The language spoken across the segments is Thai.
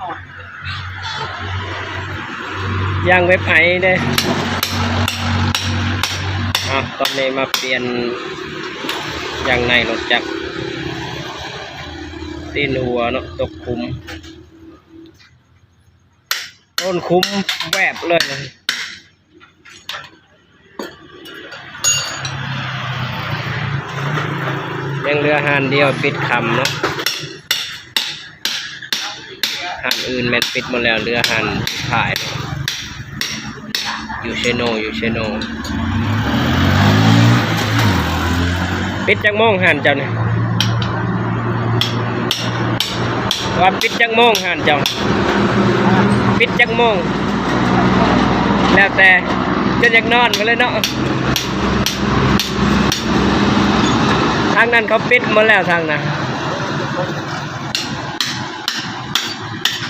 อ่อนย่างเว็บไอเด้อะตอนนี้มาเปลี่ยนย่างในรถจักรตีนหัวเนาะตกคุม ต้นคุ้มแวบเลยยังเรือหานเดียวปิดคำเนาะ หานอื่นแมนปิดหมดแล้วเรือหานถ่ายอยู่เชโนอยู่เชโนปิดจังโมงหันเจ้าเนี่ยว่าปิดจังโมงหันเจ้าปิดจังโมงแล้วแต่จะอยากนอนมาเลยเนาะทางนั้นเขาปิดหมาแล้วทางนั้น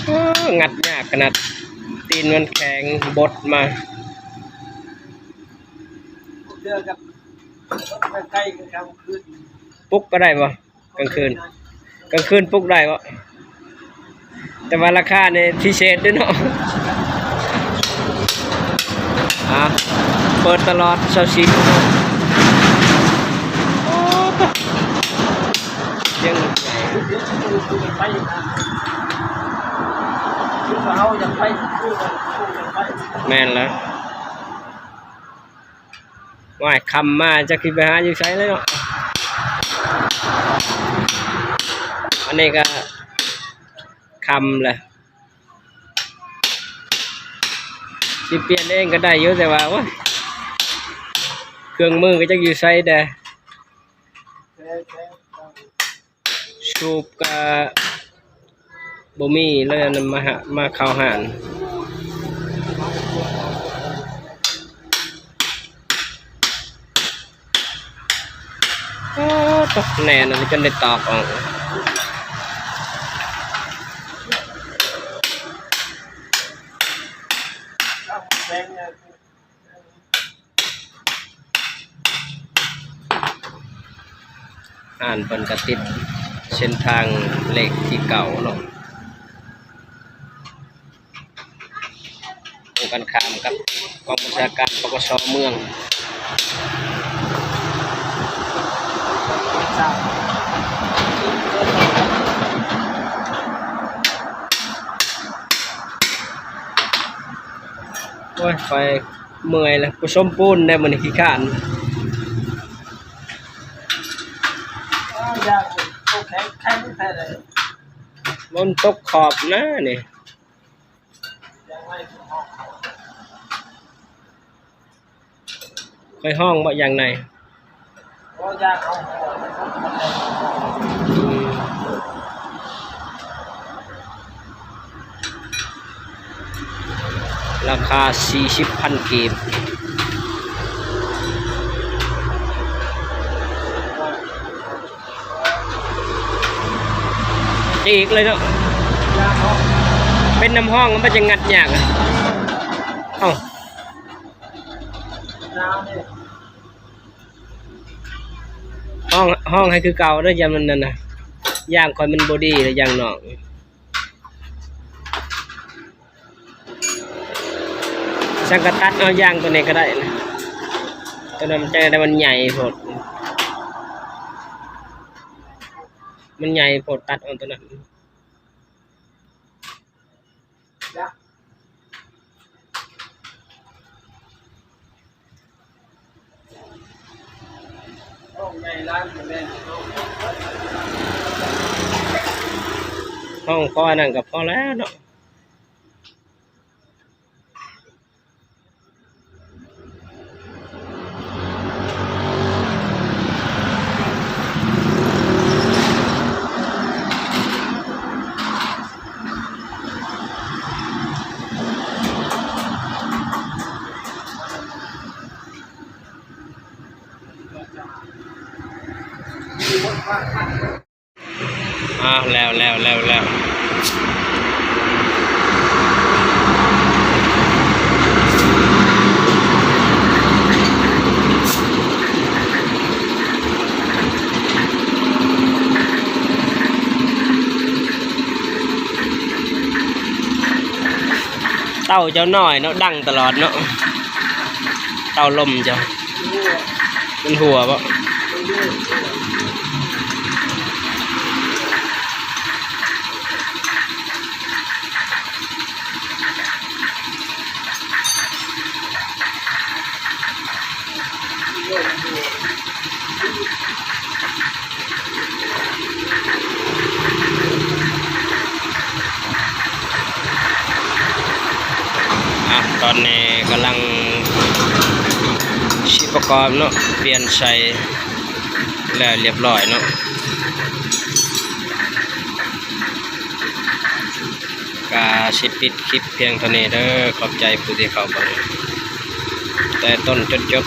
โอ้ งัดยากขนาดตีนมันแข็งบดมาเดือกับใกล้ๆกันกลางคืนปลุ๊กก็ได้ปะกลางคืนกลางคืนปลุ๊กได้ปะแต่ว่าราคาเนี่ยพิเศษด้วยเนาะอะเปิดตลอดเช้าชิโมงโอ้ยังใหญ่เดี๋ยวจะดูดูกันไปนะคือ เขาอยากไปคือกันคือกันไปแม่นแล้วว่ายคำมาจะคิดไปหาอยู่ใช้เลยเนาะอันนี้ก็คำแหละสิเปลี่ยนเองก็ได้อยู่แต่ว่าโอ้ยเครื่องมือก็จะอยู่ใช้แต่แค่แค่สูบกับ บ่มีเลยนำมาหามาข้าวหานตกแน่นอนจนได้ตอกออกอ่านเพิ่นก็ติดเส้นทางเลขที่เก่าเนาะตรง กันข้ามกับกองบัญชาการปกสเมืองโอ้ยไปเมื่อยแล้วผู้ชมปูนได้มันขี้ขานอยากโอเคแข็งแค่ไหนมันตกขอบนะนี่ ยังไม่ออกค่อยห้องบ่อย่างไหนก็ยากเอารับอืมราคา 40,000กีบจีกเลยเนาะเป็นน้ำห้องมันจะงัดยากอะเอ้า ห้องห้องให้คือเก่าเด้อยามมันนั่นน่ะย่างคอยมันบอดี้แล้วย่างนอกสังกะตัดเอาย่างตัวนี้ก็ได้นะตัวนั้มันจะได้มันใหญ่โพดมันใหญ่โพดตัดเอาตัวนั้น ห้องพอนั่นกับพ่อแล้วเนาะ อ่าแล้วแล้วแล้วแล้วเต่าเจ้าหน่อยเนาะดังตลอดเนาะเต่าลมเจ้ามันหัวปะังชิประกอบเนาะเปลี่ยนใส่แล้วเรียบร้อยเนาะกาชิปิดคลิปเพียงเท่านี้เด้อขอบใจผู้ที่เข้ามาแต่ต้นจนจบ